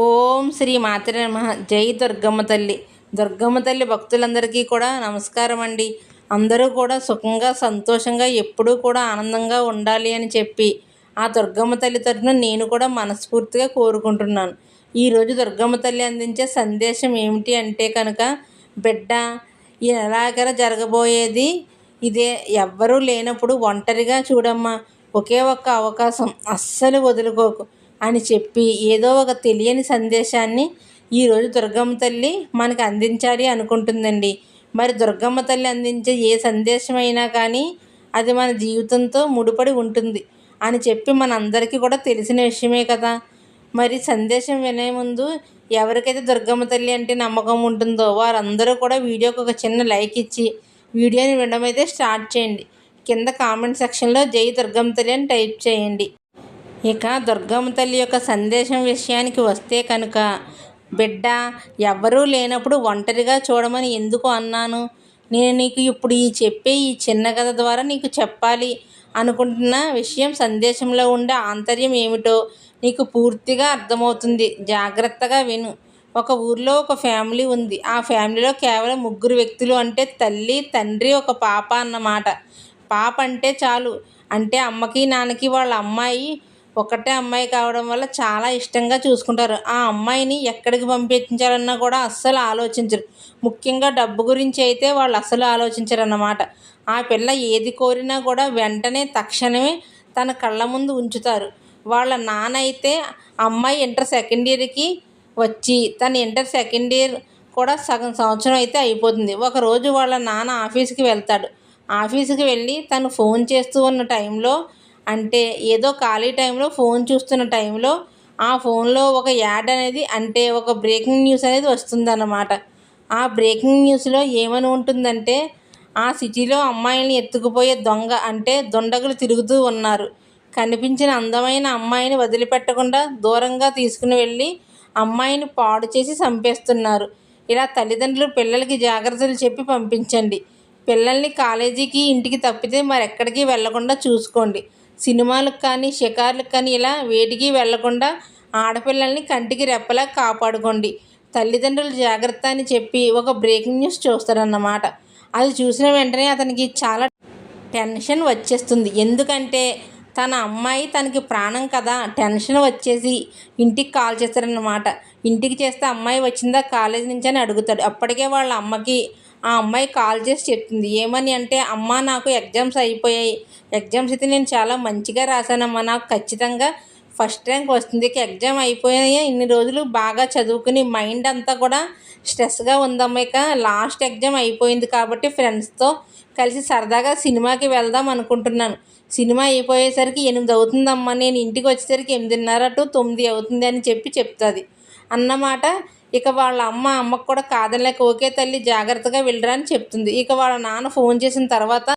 ఓం శ్రీ మాతృ నమ. జై దుర్గమ్మ తల్లి. దుర్గమ్మ తల్లి భక్తులందరికీ కూడా నమస్కారం అండి. అందరూ కూడా సుఖంగా సంతోషంగా ఎప్పుడూ కూడా ఆనందంగా ఉండాలి అని చెప్పి ఆ దుర్గమ్మ తల్లి తరఫున నేను కూడా మనస్ఫూర్తిగా కోరుకుంటున్నాను. ఈరోజు దుర్గమ్మ తల్లి అందించే సందేశం ఏమిటి అంటే కనుక బిడ్డ ఈ నెలాఖర జరగబోయేది? ఇదే ఎవ్వరూ లేనప్పుడు ఒంటరిగా చూడమ్మా. ఒకే ఒక్క అవకాశం. అస్సలు వదులుకోకు. అని చెప్పి ఏదో ఒక తెలియని సందేశాన్ని ఈరోజు దుర్గమ్మ తల్లి మనకు అందించాలి అనుకుంటుందండి. మరి దుర్గమ్మ తల్లి అందించే ఏ సందేశమైనా కానీ అది మన జీవితంతో ముడిపడి ఉంటుంది అని చెప్పి మనందరికీ కూడా తెలిసిన విషయమే కదా. మరి సందేశం వినే ముందు ఎవరికైతే దుర్గమ్మ తల్లి అంటే నమ్మకం ఉంటుందో వారందరూ కూడా వీడియోకి ఒక చిన్న లైక్ ఇచ్చి వీడియోని వినడం అయితే స్టార్ట్ చేయండి. కింద కామెంట్ సెక్షన్లో జై దుర్గమ్మ తల్లి అని టైప్ చేయండి. ఇక దుర్గమ్మ తల్లి యొక్క సందేశం విషయానికి వస్తే కనుక బిడ్డ ఎవ్వరూ లేనప్పుడు ఒంటరిగా చూడమని ఎందుకు అన్నాను? నేను నీకు ఇప్పుడు ఈ చెప్పే ఈ చిన్న కథ ద్వారా నీకు చెప్పాలి. అనుకుంటున్న విషయం సందేశంలో ఉండే ఆంతర్యం ఏమిటో నీకు పూర్తిగా అర్థమవుతుంది. జాగ్రత్తగా విను. ఒక ఊర్లో ఒక ఫ్యామిలీ ఉంది. ఆ ఫ్యామిలీలో కేవలం ముగ్గురు వ్యక్తులు అంటే తల్లి తండ్రి ఒక పాప అన్నమాట. పాప అంటే చాలు. అంటే అమ్మకి నాన్నకి వాళ్ళ అమ్మాయి ఒకటే అమ్మాయి కావడం వల్ల చాలా ఇష్టంగా చూసుకుంటారు. ఆ అమ్మాయిని ఎక్కడికి పంపించాలన్నా కూడా అస్సలు ఆలోచించరు. ముఖ్యంగా డబ్బు గురించి అయితే వాళ్ళు అస్సలు ఆలోచించరు అన్నమాట ఆ పిల్ల ఏది కోరినా కూడా వెంటనే తక్షణమే తన కళ్ళ ముందు ఉంచుతారు. వాళ్ళ నాన్న అయితే అమ్మాయి ఇంటర్ సెకండ్ ఇయర్కి వచ్చి తన ఇంటర్ సెకండ్ ఇయర్ కూడా సగం సంవత్సరం అయితే అయిపోతుంది. ఒకరోజు వాళ్ళ నాన్న ఆఫీస్కి వెళ్తాడు. ఆఫీస్కి వెళ్ళి తను ఫోన్ చేస్తూ ఉన్న టైంలో అంటే ఏదో ఖాళీ టైంలో ఫోన్ చూస్తున్న టైంలో ఆ ఫోన్లో ఒక యాడ్ అనేది అంటే ఒక బ్రేకింగ్ న్యూస్ అనేది వస్తుందన్నమాట. ఆ బ్రేకింగ్ న్యూస్లో ఏమని ఉంటుందంటే ఆ సిటీలో అమ్మాయిని ఎత్తుకుపోయే దొంగ అంటే దొండగులు తిరుగుతూ ఉన్నారు. కనిపించిన అందమైన అమ్మాయిని వదిలిపెట్టకుండా దూరంగా తీసుకుని వెళ్ళి అమ్మాయిని పాడు చేసి చంపేస్తున్నారు. ఇలా తల్లిదండ్రులు పిల్లలకి జాగ్రత్తలు చెప్పి పంపించండి. పిల్లల్ని కాలేజీకి ఇంటికి తప్పితే మరెక్కడికి వెళ్ళకుండా చూసుకోండి. సినిమాలకు కానీ షికార్లకు కానీ ఇలా వేటికి వెళ్ళకుండా ఆడపిల్లల్ని కంటికి రెప్పలా కాపాడుకోండి. తల్లిదండ్రులు జాగ్రత్త అని చెప్పి ఒక బ్రేకింగ్ న్యూస్ చూస్తారన్నమాట. అది చూసిన వెంటనే అతనికి చాలా టెన్షన్ వచ్చేస్తుంది. ఎందుకంటే తన అమ్మాయి తనకి ప్రాణం కదా టెన్షన్ వచ్చేసి ఇంటికి కాల్ చేస్తారన్నమాట. ఇంటికి చేస్తే అమ్మాయి వచ్చిందా కాలేజీ నుంచి అని అడుగుతాడు. అప్పటికే వాళ్ళ అమ్మకి ఆ అమ్మాయి కాల్ చేసి చెప్తుంది ఏమని అంటే అమ్మ నాకు ఎగ్జామ్స్ అయిపోయాయి. ఎగ్జామ్స్ అయితే నేను చాలా మంచిగా రాశానమ్మా. నాకు ఖచ్చితంగా ఫస్ట్ ర్యాంక్ వస్తుంది. ఎగ్జామ్ అయిపోయాయి ఇన్ని రోజులు బాగా చదువుకుని మైండ్ అంతా కూడా స్ట్రెస్గా ఉందమ్మా. ఇక లాస్ట్ ఎగ్జామ్ అయిపోయింది కాబట్టి ఫ్రెండ్స్తో కలిసి సరదాగా సినిమాకి వెళ్దాం అనుకుంటున్నాను. సినిమా అయిపోయేసరికి ఎనిమిది అవుతుందమ్మా. నేను ఇంటికి వచ్చేసరికి ఎనిమిదిన్నర టు తొమ్మిది అవుతుంది అని చెప్పి చెప్తుంది. అన్నమాట ఇక వాళ్ళ అమ్మ అమ్మకు కూడా కాదనలేక ఓకే తల్లి జాగ్రత్తగా వెళ్ళరా అని చెప్తుంది. ఇక వాళ్ళ నాన్న ఫోన్ చేసిన తర్వాత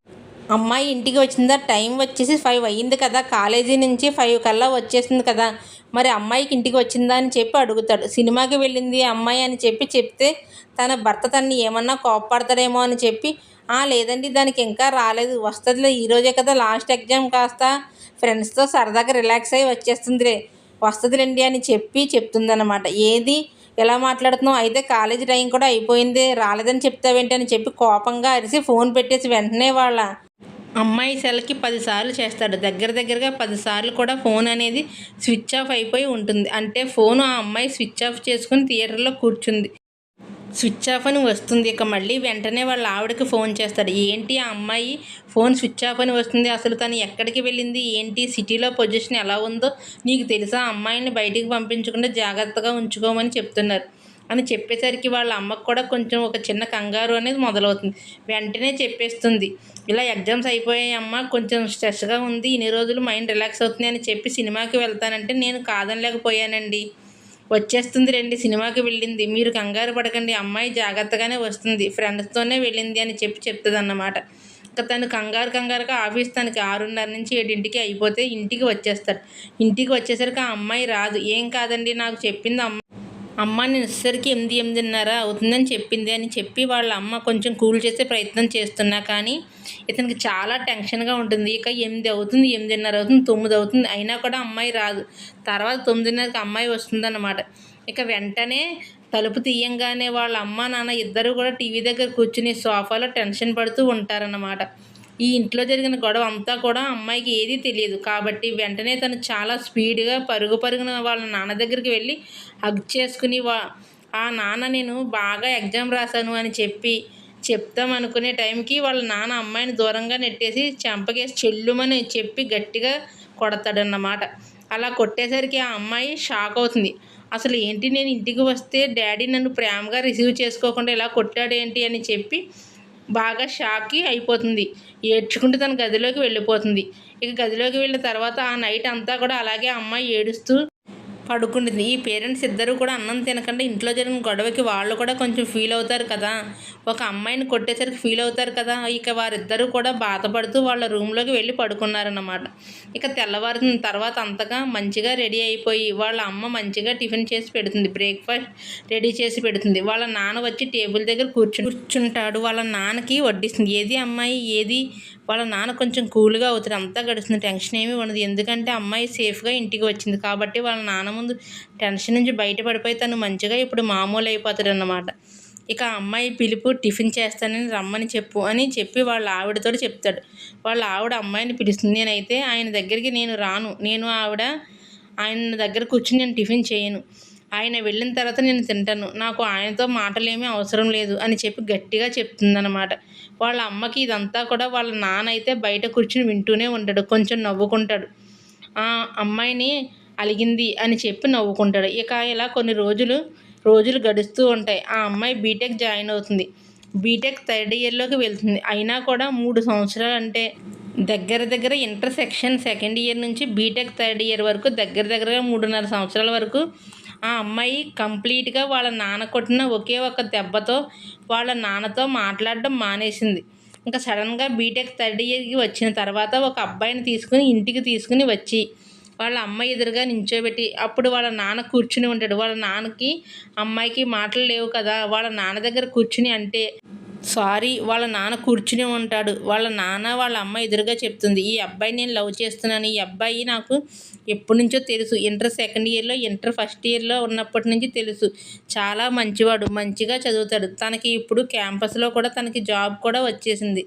అమ్మాయి ఇంటికి వచ్చిందా? టైం వచ్చేసి ఫైవ్ అయ్యింది కదా. కాలేజీ నుంచి ఫైవ్ కల్లా వచ్చేసింది కదా. మరి అమ్మాయికి ఇంటికి వచ్చిందా అని చెప్పి అడుగుతాడు. సినిమాకి వెళ్ళింది అమ్మాయి అని చెప్పి చెప్తే తన భర్త తన్ని ఏమన్నా కోప్పడతాడేమో అని చెప్పి ఆ లేదండి దానికి ఇంకా రాలేదు. వస్తుందిలే. ఈరోజే కదా లాస్ట్ ఎగ్జామ్ కాస్త. ఫ్రెండ్స్తో సరదాగా రిలాక్స్ అయ్యి వచ్చేస్తుందిలే. వస్తుందిలేండి అని చెప్పి చెప్తుందన్నమాట. ఏది? ఎలా మాట్లాడుతున్నావు? అయితే కాలేజీ టైం కూడా అయిపోయింది. రాలేదని చెప్తావేంటి అని చెప్పి కోపంగా అరిసి ఫోన్ పెట్టేసి వెంటనే వాళ్ళ అమ్మాయి సెల్కి పదిసార్లు చేస్తాడు. దగ్గర దగ్గరగా పదిసార్లు కూడా ఫోన్ అనేది స్విచ్ ఆఫ్ అయిపోయి ఉంటుంది. అంటే ఫోన్ ఆ అమ్మాయి స్విచ్ ఆఫ్ చేసుకుని థియేటర్లో కూర్చుంది. స్విచ్ ఆఫ్ అని వస్తుంది. ఇక మళ్ళీ వెంటనే వాళ్ళ ఆవిడకి ఫోన్ చేస్తాడు. ఏంటి ఆ అమ్మాయి ఫోన్ స్విచ్ ఆఫ్ అని వస్తుంది. అసలు తను ఎక్కడికి వెళ్ళింది? ఏంటి? సిటీలో పొజిషన్ ఎలా ఉందో నీకు తెలుసా? అమ్మాయిని బయటికి పంపించకుండా జాగ్రత్తగా ఉంచుకోమని చెప్తున్నారు. అని చెప్పేసరికి వాళ్ళ అమ్మకు కూడా కొంచెం ఒక చిన్న కంగారు అనేది మొదలవుతుంది. వెంటనే చెప్పేస్తుంది. ఇలా ఎగ్జామ్స్ అయిపోయాయి అమ్మ. కొంచెం స్ట్రెస్గా ఉంది. ఇన్ని రోజులు మైండ్ రిలాక్స్ అవుతుంది అని చెప్పి సినిమాకి వెళ్తానంటే నేను కాదనలేకపోయానండి. వచ్చేస్తుంది రండి సినిమాకి వెళ్ళింది. మీరు కంగారు పడకండి అమ్మాయి జాగ్రత్తగానే వస్తుంది. ఫ్రెండ్స్తోనే వెళ్ళింది అని చెప్పి చెప్తుంది అన్నమాట ఇంకా తను కంగారు కంగారుగా ఆఫీస్ తనకి ఆరున్నర నుంచి ఏడింటికి అయిపోతే ఇంటికి వచ్చేస్తాడు. ఇంటికి వచ్చేసరికి ఆ అమ్మాయి రాదు. ఏం కాదండి నాకు చెప్పింది అమ్మ అమ్మ నేను వచ్చేసరికి ఎనిమిది ఎనిమిదిన్నర అవుతుందని చెప్పింది అని చెప్పి వాళ్ళ అమ్మ కొంచెం కూల్ చేసే ప్రయత్నం చేస్తున్నా కానీ ఇతనికి చాలా టెన్షన్గా ఉంటుంది. ఇక ఎనిమిది అవుతుంది ఎనిమిదిన్నర అవుతుంది తొమ్మిది అవుతుంది. అయినా కూడా అమ్మాయి రాదు. తర్వాత తొమ్మిదిన్నరకి అమ్మాయి వస్తుందన్నమాట. ఇక వెంటనే తలుపు తీయంగానే వాళ్ళ అమ్మ నాన్న ఇద్దరు కూడా టీవీ దగ్గర కూర్చుని సోఫాలో టెన్షన్ పడుతూ ఉంటారన్నమాట. ఈ ఇంట్లో జరిగిన గొడవ అంతా కూడా అమ్మాయికి ఏదీ తెలియదు. కాబట్టి వెంటనే తను చాలా స్పీడ్గా పరుగు పరుగున వాళ్ళ నాన్న దగ్గరికి వెళ్ళి హగ్ చేసుకుని వా ఆ నాన్న నేను బాగా ఎగ్జామ్ రాశాను అని చెప్పి చెప్తాం అనుకునే టైంకి వాళ్ళ నాన్న అమ్మాయిని దూరంగా నెట్టేసి చెంపకేసి చెల్లుమని చెప్పి గట్టిగా కొడతాడన్నమాట. అలా కొట్టేసరికి ఆ అమ్మాయి షాక్ అవుతుంది. అసలు ఏంటి నేను ఇంటికి వస్తే డాడీ నన్ను ప్రేమగా రిసీవ్ చేసుకోకుండా ఇలా కొట్టాడేంటి అని చెప్పి బాగా షాక్కి అయిపోతుంది. ఏడ్చుకుంటూ తన గదిలోకి వెళ్ళిపోతుంది. ఇక గదిలోకి వెళ్ళిన తర్వాత ఆ నైట్ అంతా కూడా అలాగే అమ్మాయి ఏడుస్తూ పడుకుంటుంది. ఈ పేరెంట్స్ ఇద్దరు కూడా అన్నం తినకుండా. ఇంట్లో జరిగిన గొడవకి వాళ్ళు కూడా కొంచెం ఫీల్ అవుతారు కదా. ఒక అమ్మాయిని కొట్టేసరికి ఫీల్ అవుతారు కదా. ఇక వారిద్దరూ కూడా బాధపడుతూ వాళ్ళ రూమ్లోకి వెళ్ళి పడుకున్నారన్నమాట. ఇక తెల్లవారిన తర్వాత అంతగా మంచిగా రెడీ అయిపోయి వాళ్ళ అమ్మ మంచిగా టిఫిన్ చేసి పెడుతుంది. బ్రేక్ఫాస్ట్ రెడీ చేసి పెడుతుంది. వాళ్ళ నాన్న వచ్చి టేబుల్ దగ్గర కూర్చు కూర్చుంటాడు. వాళ్ళ నాన్నకి వడ్డిస్తుంది. ఏది అమ్మాయి? ఏది వాళ్ళ నాన్న కొంచెం కూల్గా అవుతారు అంతా గడుస్తుంది టెన్షన్ ఏమీ ఉండదు. ఎందుకంటే అమ్మాయి సేఫ్గా ఇంటికి వచ్చింది. కాబట్టి వాళ్ళ నాన్న ముందు టెన్షన్ నుంచి బయటపడిపోయి తను మంచిగా ఇప్పుడు మామూలు అయిపోతాడు అన్నమాట. ఇక ఆ అమ్మాయి పిలుపు టిఫిన్ చేస్తానని రమ్మని చెప్పు అని చెప్పి వాళ్ళ ఆవిడతో చెప్తాడు. వాళ్ళ ఆవిడ అమ్మాయిని పిలుస్తుంది. నేనైతే ఆయన దగ్గరికి నేను రాను. నేను ఆవిడ ఆయన దగ్గర కూర్చుని నేను టిఫిన్ చేయను. ఆయన వెళ్ళిన తర్వాత నేను తింటాను. నాకు ఆయనతో మాటలేమీ అవసరం లేదు అని చెప్పి గట్టిగా చెప్తుందనమాట వాళ్ళ అమ్మకి ఇదంతా కూడా వాళ్ళ నాన్న అయితే బయట కూర్చుని వింటూనే ఉంటాడు. కొంచెం నవ్వుకుంటాడు. ఆ అమ్మాయిని అలిగింది అని చెప్పి నవ్వుకుంటాడు. ఇక ఇలా కొన్ని రోజులు రోజులు గడుస్తూ ఉంటాయి. ఆ అమ్మాయి బీటెక్ జాయిన్ అవుతుంది. బీటెక్ థర్డ్ ఇయర్లోకి వెళ్తుంది. అయినా కూడా మూడు సంవత్సరాలు అంటే దగ్గర దగ్గర ఇంటర్ సెక్షన్ సెకండ్ ఇయర్ నుంచి బీటెక్ థర్డ్ ఇయర్ వరకు దగ్గర దగ్గరగా మూడున్నర సంవత్సరాల వరకు ఆ అమ్మాయి కంప్లీట్గా వాళ్ళ నాన్న కొట్టిన ఒకే ఒక దెబ్బతో వాళ్ళ నాన్నతో మాట్లాడడం మానేసింది. ఇంకా సడన్గా బీటెక్ థర్డ్ ఇయర్కి వచ్చిన తర్వాత ఒక అబ్బాయిని తీసుకుని ఇంటికి తీసుకుని వచ్చి వాళ్ళ అమ్మ ఎదురుగా నించోబెట్టి అప్పుడు వాళ్ళ నాన్న కూర్చుని ఉంటాడు. వాళ్ళ నాన్నకి అమ్మాయికి మాటలు లేవు కదా వాళ్ళ నాన్న దగ్గర కూర్చుని అంటే సారీ వాళ్ళ నాన్న కూర్చుని ఉంటాడు. వాళ్ళ నాన్న వాళ్ళ అమ్మ ఎదురుగా చెప్తుంది ఈ అబ్బాయి నేను లవ్ చేస్తున్నాను. ఈ అబ్బాయి నాకు ఎప్పటి నుంచో తెలుసు. ఇంటర్ సెకండ్ ఇయర్లో ఇంటర్ ఫస్ట్ ఇయర్లో ఉన్నప్పటి నుంచి తెలుసు. చాలా మంచివాడు మంచిగా చదువుతాడు. తనకి ఇప్పుడు క్యాంపస్లో కూడా తనకి జాబ్ కూడా వచ్చేసింది.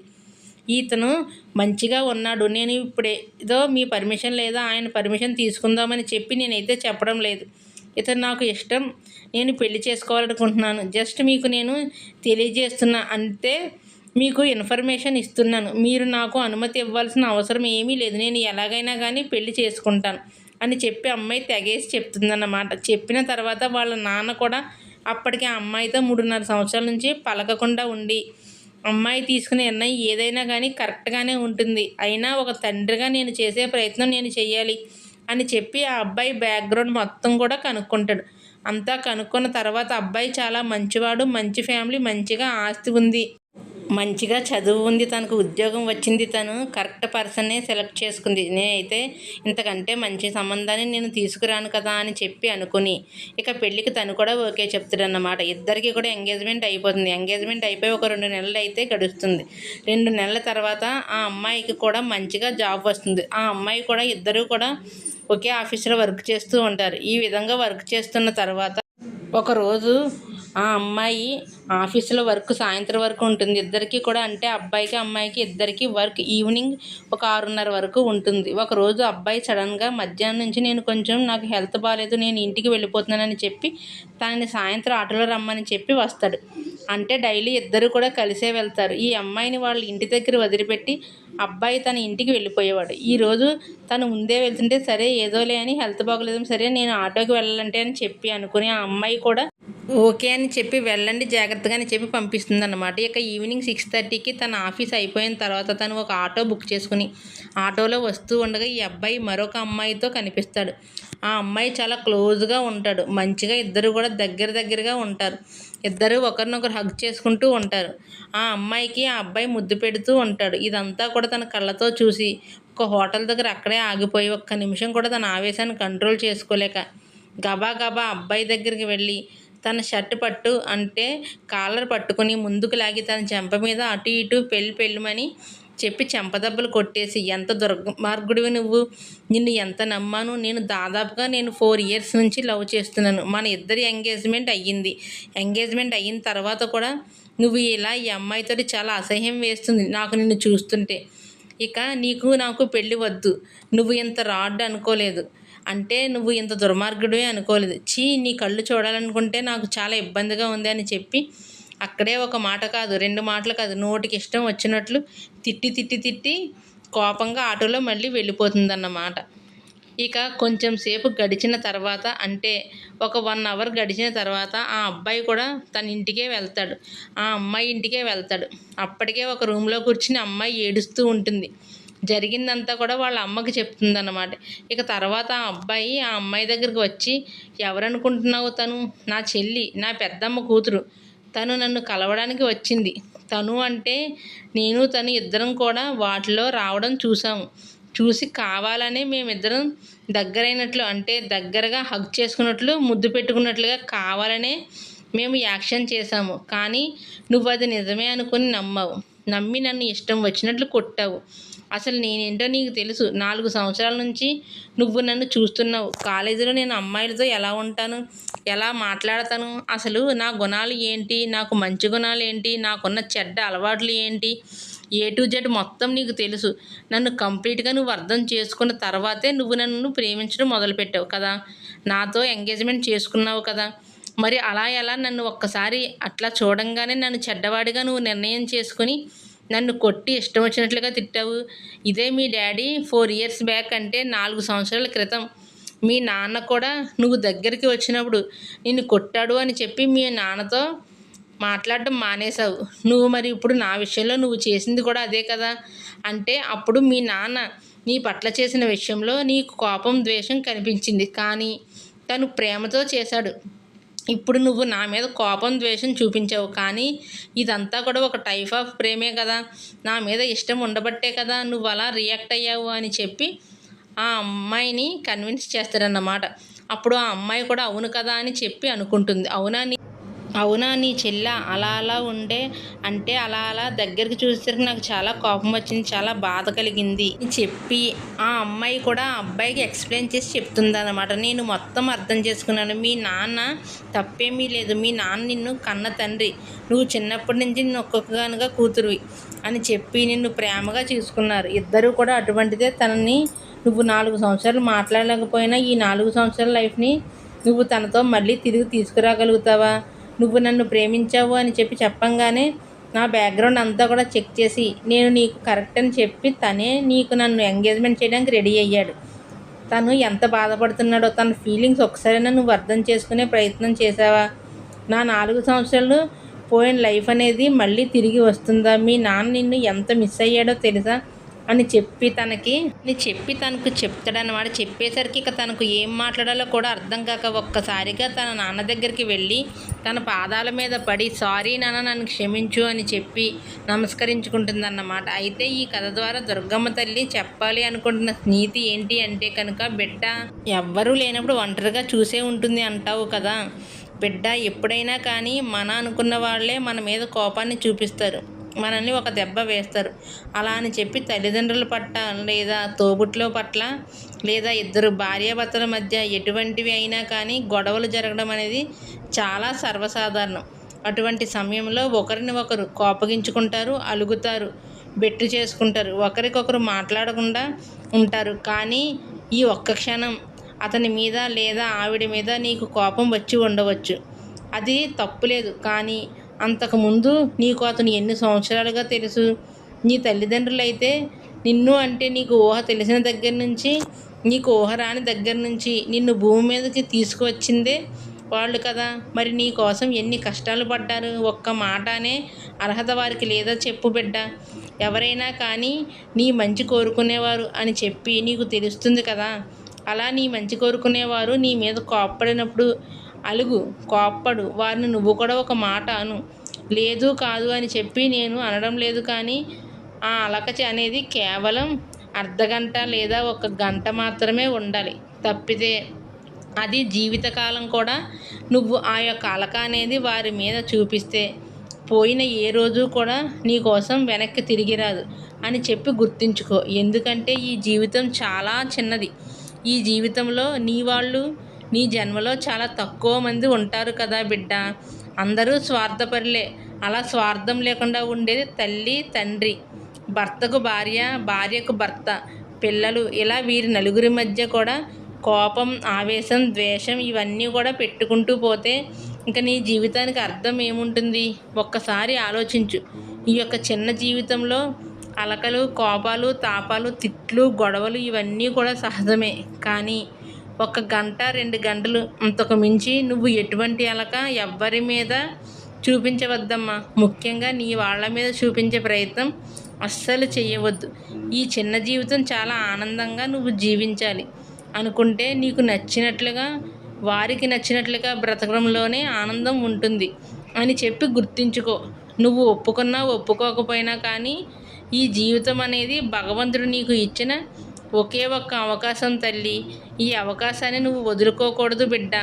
ఇతను మంచిగా ఉన్నాడు. నేను ఇప్పుడేదో మీ పర్మిషన్ లేదా ఆయన పర్మిషన్ తీసుకుందామని చెప్పి నేనైతే చెప్పడం లేదు. ఇతను నాకు ఇష్టం. నేను పెళ్ళి చేసుకోవాలనుకుంటున్నాను. జస్ట్ మీకు నేను తెలియజేస్తున్నా అంతే మీకు ఇన్ఫర్మేషన్ ఇస్తున్నాను. మీరు నాకు అనుమతి ఇవ్వాల్సిన అవసరం ఏమీ లేదు. నేను ఎలాగైనా కానీ పెళ్ళి చేసుకుంటాను అని చెప్పి అమ్మాయి తెగేసి చెప్తుందన్నమాట. చెప్పిన తర్వాత వాళ్ళ నాన్న కూడా అప్పటికి ఆ అమ్మాయితో మూడున్నర సంవత్సరాల నుంచి పలకకుండా ఉండి అమ్మాయి తీసుకునే నిర్ణయం ఏదైనా కానీ కరెక్ట్గానే ఉంటుంది. అయినా ఒక తండ్రిగా నేను చేసే ప్రయత్నం నేను చేయాలి అని చెప్పి ఆ అబ్బాయి బ్యాక్గ్రౌండ్ మొత్తం కూడా కనుక్కుంటాడు. అంతా కనుక్కున్న తర్వాత అబ్బాయి చాలా మంచివాడు మంచి ఫ్యామిలీ మంచిగా ఆస్తి ఉంది. మంచిగా చదువు ఉంది తనకు ఉద్యోగం వచ్చింది తను కరెక్ట్ పర్సన్నే సెలెక్ట్ చేసుకుంది. నేనైతే ఇంతకంటే మంచి సంబంధాన్ని నేను తీసుకురాను కదా అని చెప్పి అనుకుని ఇక పెళ్ళికి తను కూడా ఓకే చెప్తాడన్నమాట. ఇద్దరికి కూడా ఎంగేజ్మెంట్ అయిపోతుంది. ఎంగేజ్మెంట్ అయిపోయి ఒక రెండు నెలలు అయితే గడుస్తుంది. రెండు నెలల తర్వాత ఆ అమ్మాయికి కూడా మంచిగా జాబ్ వస్తుంది. ఆ అమ్మాయి కూడా ఇద్దరు కూడా ఒకే ఆఫీసులో వర్క్ చేస్తూ ఉంటారు. ఈ విధంగా వర్క్ చేస్తున్న తర్వాత ఒకరోజు ఆ అమ్మాయి ఆఫీసులో వర్క్ సాయంత్రం వరకు ఉంటుంది. ఇద్దరికి కూడా అంటే అబ్బాయికి అమ్మాయికి ఇద్దరికి వర్క్ ఈవినింగ్ ఒక ఆరున్నర వరకు ఉంటుంది. ఒకరోజు అబ్బాయి సడన్గా మధ్యాహ్నం నుంచి నేను కొంచెం నాకు హెల్త్ బాగాలేదు నేను ఇంటికి వెళ్ళిపోతున్నానని చెప్పి తనని సాయంత్రం ఆటోలో రమ్మని చెప్పి వస్తాడు. అంటే డైలీ ఇద్దరు కూడా కలిసే వెళ్తారు. ఈ అమ్మాయిని వాళ్ళు ఇంటి దగ్గర వదిలిపెట్టి అబ్బాయి తన ఇంటికి వెళ్ళిపోయేవాడు. ఈరోజు తను ముందే వెళ్తుంటే సరే ఏదోలే అని హెల్త్ బాగోలేదు సరే నేను ఆటోకి వెళ్ళాలంటే అని చెప్పి అనుకుని ఆ అమ్మాయి కూడా ఓకే అని చెప్పి వెళ్ళండి జాగ్రత్తగా అని చెప్పి పంపిస్తుంది అనమాట ఇక ఈవినింగ్ సిక్స్ థర్టీకి తన ఆఫీస్ అయిపోయిన తర్వాత తను ఒక ఆటో బుక్ చేసుకుని ఆటోలో వస్తూ ఉండగా ఈ అబ్బాయి మరొక అమ్మాయితో కనిపిస్తాడు. ఆ అమ్మాయి చాలా క్లోజ్గా ఉంటాడు. మంచిగా ఇద్దరు కూడా దగ్గర దగ్గరగా ఉంటారు. ఇద్దరు ఒకరినొకరు హగ్ చేసుకుంటూ ఉంటారు. ఆ అమ్మాయికి ఆ అబ్బాయి ముద్దు పెడుతూ ఉంటాడు. ఇదంతా కూడా తన కళ్ళతో చూసి ఒక హోటల్ దగ్గర అక్కడే ఆగిపోయి ఒక్క నిమిషం కూడా తన ఆవేశాన్ని కంట్రోల్ చేసుకోలేక గబా గబా అబ్బాయి దగ్గరికి వెళ్ళి తన షర్ట్ పట్టు అంటే కాలర్ పట్టుకుని ముందుకు లాగి తన చెంప మీద అటు ఇటు పెళ్ళి పెళ్ళమని చెప్పి చెంపదెబ్బలు కొట్టేసి ఎంత దుర్మార్గుడివి నువ్వు? నిన్ను ఎంత నమ్మాను? నేను దాదాపుగా నేను ఫోర్ ఇయర్స్ నుంచి లవ్ చేస్తున్నాను. మన ఇద్దరి ఎంగేజ్మెంట్ అయ్యింది. ఎంగేజ్మెంట్ అయిన తర్వాత కూడా నువ్వు ఇలా ఈ అమ్మాయితో చాలా అసహ్యం వేస్తుంది నాకు నిన్ను చూస్తుంటే. ఇక నీకు నాకు పెళ్ళి వద్దు. నువ్వు ఇంత రాడ్ అనుకోలేదు. అంటే నువ్వు ఇంత దుర్మార్గుడే అనుకోలేదు. చీ నీ కళ్ళు చూడాలనుకుంటే నాకు చాలా ఇబ్బందిగా ఉంది అని చెప్పి అక్కడే ఒక మాట కాదు రెండు మాటలు కాదు. నోటికి ఇష్టం వచ్చినట్లు తిట్టి తిట్టి తిట్టి కోపంగా ఆటోలో మళ్ళీ వెళ్ళిపోతుందన్నమాట. ఇక కొంచెం సేపు గడిచిన తర్వాత అంటే ఒక వన్ అవర్ గడిచిన తర్వాత ఆ అబ్బాయి కూడా తన ఇంటికే వెళ్తాడు. ఆ అమ్మాయి ఇంటికే వెళ్తాడు. అప్పటికే ఒక రూమ్లో కూర్చుని అమ్మాయి ఏడుస్తూ ఉంటుంది. జరిగిందంతా కూడా వాళ్ళ అమ్మకి చెప్తుందన్నమాట. ఇక తర్వాత ఆ అబ్బాయి ఆ అమ్మాయి దగ్గరికి వచ్చి ఎవరనుకుంటున్నావు తను? నా చెల్లి నా పెద్దమ్మ కూతురు. తను నన్ను కలవడానికి వచ్చింది. తను అంటే నేను తను ఇద్దరం కూడా వాటిలో రావడం చూసాము చూసి కావాలనే మేమిద్దరం దగ్గరైనట్లు అంటే దగ్గరగా హగ్ చేసుకున్నట్లు ముద్దు పెట్టుకున్నట్లుగా కావాలనే మేము యాక్షన్ చేశాము. కానీ నువ్వు అది నిజమే అనుకుని నమ్మవు. నమ్మి నన్ను ఇష్టం వచ్చినట్లు కొట్టావు. అసలు నేనేంటో నీకు తెలుసు. నాలుగు సంవత్సరాల నుంచి నువ్వు నన్ను చూస్తున్నావు. కాలేజీలో నేను అమ్మాయిలతో ఎలా ఉంటాను? ఎలా మాట్లాడతాను? అసలు నా గుణాలు ఏంటి? నాకు మంచి గుణాలు ఏంటి? నాకున్న చెడ్డ అలవాట్లు ఏంటి? ఏ టు జెడ్ మొత్తం నీకు తెలుసు. నన్ను కంప్లీట్గా నువ్వు అర్థం చేసుకున్న తర్వాతే నువ్వు నన్ను ప్రేమించడం మొదలుపెట్టావు కదా? నాతో ఎంగేజ్మెంట్ చేసుకున్నావు కదా? మరి అలా ఎలా నన్ను ఒక్కసారి అట్లా చూడంగానే నన్ను చెడ్డవాడిగా నువ్వు నిర్ణయం చేసుకుని నన్ను కొట్టి ఇష్టం వచ్చినట్లుగా తిట్టావు. ఇదే మీ డాడీ ఫోర్ ఇయర్స్ బ్యాక్ అంటే నాలుగు సంవత్సరాల క్రితం. మీ నాన్న కూడా నువ్వు దగ్గరికి వచ్చినప్పుడు నిన్ను కొట్టాడు అని చెప్పి మీ నాన్నతో మాట్లాడడం మానేశావు. నువ్వు మరి ఇప్పుడు నా విషయంలో నువ్వు చేసింది కూడా అదే కదా? అంటే అప్పుడు మీ నాన్న నీ పట్ల చేసిన విషయంలో నీకు కోపం ద్వేషం కనిపించింది. కానీ తను ప్రేమతో చేశాడు. ఇప్పుడు నువ్వు నా మీద కోపం ద్వేషం చూపించావు కానీ ఇదంతా కూడా ఒక టైప్ ఆఫ్ ప్రేమే కదా. నా మీద ఇష్టం ఉండబట్టే కదా నువ్వు అలా రియాక్ట్ అయ్యావు అని చెప్పి ఆ అమ్మాయిని కన్విన్స్ చేస్తారన్నమాట. అప్పుడు ఆ అమ్మాయి కూడా అవును కదా అని చెప్పి అనుకుంటుంది. అవునా నీ అవునా నీ చెల్ల అలా అలా ఉండే? అంటే అలా అలా దగ్గరికి చూసేసరికి నాకు చాలా కోపం వచ్చింది చాలా బాధ కలిగింది. చెప్పి ఆ అమ్మాయి కూడా ఆ అబ్బాయికి ఎక్స్ప్లెయిన్ చేసి చెప్తుంది అనమాట నేను మొత్తం అర్థం చేసుకున్నాను. మీ నాన్న తప్పేమీ లేదు. మీ నాన్న నిన్ను కన్న తండ్రి. నువ్వు చిన్నప్పటి నుంచి నిన్ను ఒక్కొక్కగానుగా కూతురువి అని చెప్పి నిన్ను ప్రేమగా చూసుకున్నారు. ఇద్దరు కూడా అటువంటిదే తనని నువ్వు నాలుగు సంవత్సరాలు మాట్లాడలేకపోయినా ఈ నాలుగు సంవత్సరాల లైఫ్ని నువ్వు తనతో మళ్ళీ తిరిగి తీసుకురాగలుగుతావా? నువ్వు నన్ను ప్రేమించావు అని చెప్పి చెప్పంగానే నా బ్యాక్గ్రౌండ్ అంతా కూడా చెక్ చేసి నేను నీకు కరెక్ట్ అని చెప్పి తనే నీకు నన్ను ఎంగేజ్మెంట్ చేయడానికి రెడీ అయ్యాడు. తను ఎంత బాధపడుతున్నాడో తన ఫీలింగ్స్ ఒకసారైనా నువ్వు అర్థం చేసుకునే ప్రయత్నం చేసావా నా నాలుగు సంవత్సరాలు పోయిన లైఫ్ అనేది మళ్ళీ తిరిగి వస్తుందా? మీ నాన్న నిన్ను ఎంత మిస్ అయ్యాడో తెలుసా? అని చెప్పి తనకి అని చెప్పి తనకు చెప్తాడన్నమాట. చెప్పేసరికి ఇక తనకు ఏం మాట్లాడాలో కూడా అర్థం కాక ఒక్కసారిగా తన నాన్న దగ్గరికి వెళ్ళి తన పాదాల మీద పడి సారీ నాన్న నన్ను క్షమించు అని చెప్పి నమస్కరించుకుంటుందన్నమాట. అయితే ఈ కథ ద్వారా దుర్గమ్మ తల్లి చెప్పాలి అనుకుంటున్న నీతి ఏంటి అంటే కనుక బిడ్డ ఎవ్వరూ లేనప్పుడు ఒంటరిగా చూసే ఉంటుంది అంటావు కదా. బిడ్డ ఎప్పుడైనా కానీ మన అనుకున్న వాళ్ళే మన మీద కోపాన్ని చూపిస్తారు. మనల్ని ఒక దెబ్బ వేస్తారు. అలా అని చెప్పి తల్లిదండ్రుల పట్ల లేదా తోబుట్లో పట్ల లేదా ఇద్దరు భార్యాభర్తల మధ్య ఎటువంటివి అయినా కానీ గొడవలు జరగడం అనేది చాలా సర్వసాధారణం. అటువంటి సమయంలో ఒకరిని ఒకరు కోపగించుకుంటారు అలుగుతారు బెట్టు చేసుకుంటారు. ఒకరికొకరు మాట్లాడకుండా ఉంటారు. కానీ ఈ ఒక్క క్షణం అతని మీద లేదా ఆవిడ మీద నీకు కోపం వచ్చి ఉండవచ్చు. అది తప్పులేదు కానీ అంతకుముందు నీకు అతను ఎన్ని సంవత్సరాలుగా తెలుసు? నీ తల్లిదండ్రులైతే నిన్ను అంటే నీకు ఊహ తెలిసిన దగ్గర నుంచి నీకు ఊహ రాని దగ్గర నుంచి నిన్ను భూమి మీదకి తీసుకువచ్చిందే వాళ్ళు కదా. మరి నీ కోసం ఎన్ని కష్టాలు పడ్డారు? ఒక్క మాటనే అర్హత వారికి లేదా చెప్పు బిడ్డ. ఎవరైనా కానీ నీ మంచి కోరుకునేవారు అని చెప్పి నీకు తెలుస్తుంది కదా. అలా నీ మంచి కోరుకునేవారు నీ మీద కోప్పడినప్పుడు అలుగు కోప్పడు. వారిని నువ్వు కూడా ఒక మాట అను. లేదు కాదు అని చెప్పి నేను అనడం లేదు కానీ ఆ అలకచ అనేది కేవలం అర్ధగంట లేదా ఒక గంట మాత్రమే ఉండాలి. తప్పితే అది జీవితకాలం కూడా నువ్వు ఆ యొక్క అలక అనేది వారి మీద చూపిస్తే పోయిన ఏ రోజు కూడా నీ కోసం వెనక్కి తిరిగి రాదు అని చెప్పి గుర్తుంచుకో. ఎందుకంటే ఈ జీవితం చాలా చిన్నది. ఈ జీవితంలో నీ వాళ్ళు నీ జన్మలో చాలా తక్కువ మంది ఉంటారు కదా బిడ్డ. అందరూ స్వార్థపరులే. అలా స్వార్థం లేకుండా ఉండేది తల్లి తండ్రి. భర్తకు భార్య భార్యకు భర్త పిల్లలు. ఇలా వీరి నలుగురి మధ్య కూడా కోపం ఆవేశం ద్వేషం ఇవన్నీ కూడా పెట్టుకుంటూ పోతే ఇంకా నీ జీవితానికి అర్థం ఏముంటుంది? ఒక్కసారి ఆలోచించు. ఈ యొక్క చిన్న జీవితంలో అలకలు కోపాలు తాపాలు తిట్లు గొడవలు ఇవన్నీ కూడా సహజమే. కానీ ఒక గంట రెండు గంటలు అంతకు మించి నువ్వు ఎటువంటి అలక ఎవ్వరి మీద చూపించవద్దమ్మా. ముఖ్యంగా నీ వాళ్ళ మీద చూపించే ప్రయత్నం అస్సలు చేయవద్దు ఈ చిన్న జీవితం చాలా ఆనందంగా నువ్వు జీవించాలి. అనుకుంటే నీకు నచ్చినట్లుగా వారికి నచ్చినట్లుగా బ్రతకడంలోనే ఆనందం ఉంటుంది అని చెప్పి గుర్తించుకో. నువ్వు ఒప్పుకున్నా ఒప్పుకోకపోయినా కానీ ఈ జీవితం అనేది భగవంతుడు నీకు ఇచ్చిన ఒకే ఒక్క అవకాశం తల్లి. ఈ అవకాశాన్ని నువ్వు వదులుకోకూడదు బిడ్డ.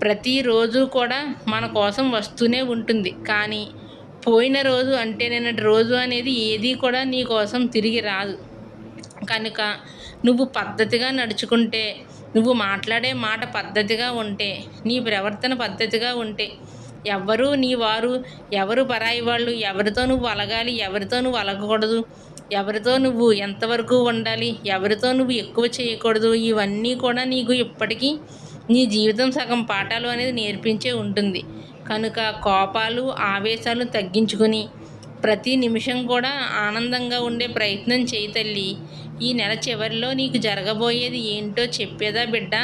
ప్రతిరోజు కూడా మన కోసం వస్తూనే ఉంటుంది. కానీ పోయిన రోజు అంటే నిన్నటి రోజు అనేది ఏది కూడా నీ కోసం తిరిగి రాదు. కనుక నువ్వు పద్ధతిగా నడుచుకుంటే నువ్వు మాట్లాడే మాట పద్ధతిగా ఉంటే నీ ప్రవర్తన పద్ధతిగా ఉంటే ఎవరు నీ వారు ఎవరు పరాయి వాళ్ళు ఎవరితో నువ్వు అలగాలి ఎవరితో నువ్వు అలగకూడదు ఎవరితో నువ్వు ఎంతవరకు ఉండాలి ఎవరితో నువ్వు ఎక్కువ చేయకూడదు ఇవన్నీ కూడా నీకు ఇప్పటికీ నీ జీవితం సగం పాఠాలు అనేది నేర్పించే ఉంటుంది. కనుక కోపాలు ఆవేశాలు తగ్గించుకొని ప్రతి నిమిషం కూడా ఆనందంగా ఉండే ప్రయత్నం చేయి తల్లి. ఈ నెల చివరిలో నీకు జరగబోయేది ఏంటో చెప్పేదా బిడ్డ?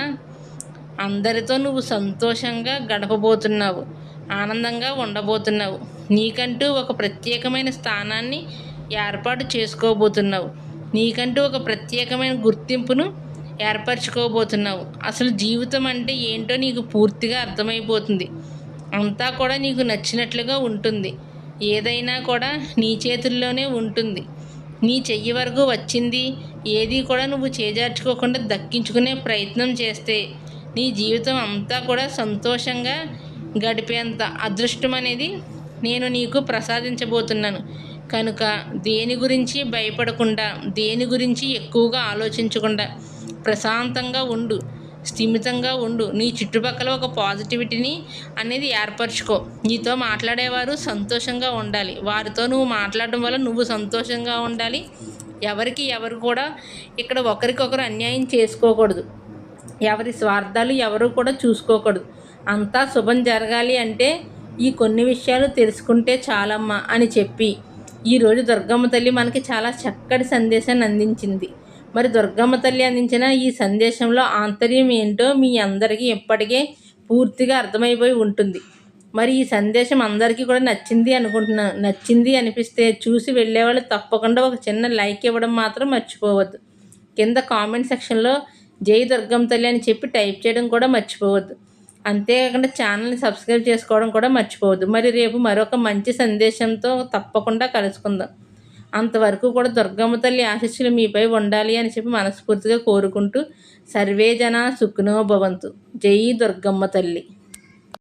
అందరితో నువ్వు సంతోషంగా గడపబోతున్నావు. ఆనందంగా ఉండబోతున్నావు. నీకంటూ ఒక ప్రత్యేకమైన స్థానాన్ని ఏర్పాటు చేసుకోబోతున్నావు. నీకంటూ ఒక ప్రత్యేకమైన గుర్తింపును ఏర్పరచుకోబోతున్నావు. అసలు జీవితం అంటే ఏంటో నీకు పూర్తిగా అర్థమైపోతుంది. అంతా కూడా నీకు నచ్చినట్లుగా ఉంటుంది. ఏదైనా కూడా నీ చేతుల్లోనే ఉంటుంది. నీ చెయ్యి వరకు వచ్చింది. ఏది కూడా నువ్వు చేజార్చుకోకుండా దక్కించుకునే ప్రయత్నం చేస్తే నీ జీవితం అంతా కూడా సంతోషంగా గడిపేంత అదృష్టం అనేది నేను నీకు ప్రసాదించబోతున్నాను. కనుక దేని గురించి భయపడకుండా దేని గురించి ఎక్కువగా ఆలోచించకుండా ప్రశాంతంగా ఉండు స్థిమితంగా ఉండు. నీ చుట్టుపక్కల ఒక పాజిటివిటీని అనేది ఏర్పరచుకో. నీతో మాట్లాడేవారు సంతోషంగా ఉండాలి. వారితో నువ్వు మాట్లాడడం వల్ల నువ్వు సంతోషంగా ఉండాలి. ఎవరికి ఎవరు కూడా ఇక్కడ ఒకరికొకరు అన్యాయం చేసుకోకూడదు. ఎవరి స్వార్థాలు ఎవరు కూడా చూసుకోకూడదు. అంతా శుభం జరగాలి అంటే ఈ కొన్ని విషయాలు తెలుసుకుంటే చాలమ్మా అని చెప్పి. ఈరోజు దుర్గమ్మ తల్లి మనకి చాలా చక్కటి సందేశాన్ని అందించింది. మరి దుర్గమ్మ తల్లి అందించిన ఈ సందేశంలో ఆంతర్యం ఏంటో మీ అందరికీ ఇప్పటికే పూర్తిగా అర్థమైపోయి ఉంటుంది. మరి ఈ సందేశం అందరికీ కూడా నచ్చింది అనుకుంటున్నాను నచ్చింది అనిపిస్తే చూసి వెళ్ళేవాళ్ళు తప్పకుండా ఒక చిన్న లైక్ ఇవ్వడం మాత్రం మర్చిపోవద్దు. కింద కామెంట్ సెక్షన్లో జై దుర్గమ్మ తల్లి అని చెప్పి టైప్ చేయడం కూడా మర్చిపోవద్దు. అంతేకాకుండా ఛానల్ని సబ్స్క్రైబ్ చేసుకోవడం కూడా మర్చిపోవద్దు. మరి రేపు మరొక మంచి సందేశంతో తప్పకుండా కలుసుకుందాం. అంతవరకు కూడా దుర్గమ్మ తల్లి ఆశీస్సులు మీపై ఉండాలి అని చెప్పి మనస్ఫూర్తిగా కోరుకుంటూ సర్వే జన సుఖనో భవంతు. జై దుర్గమ్మ తల్లి.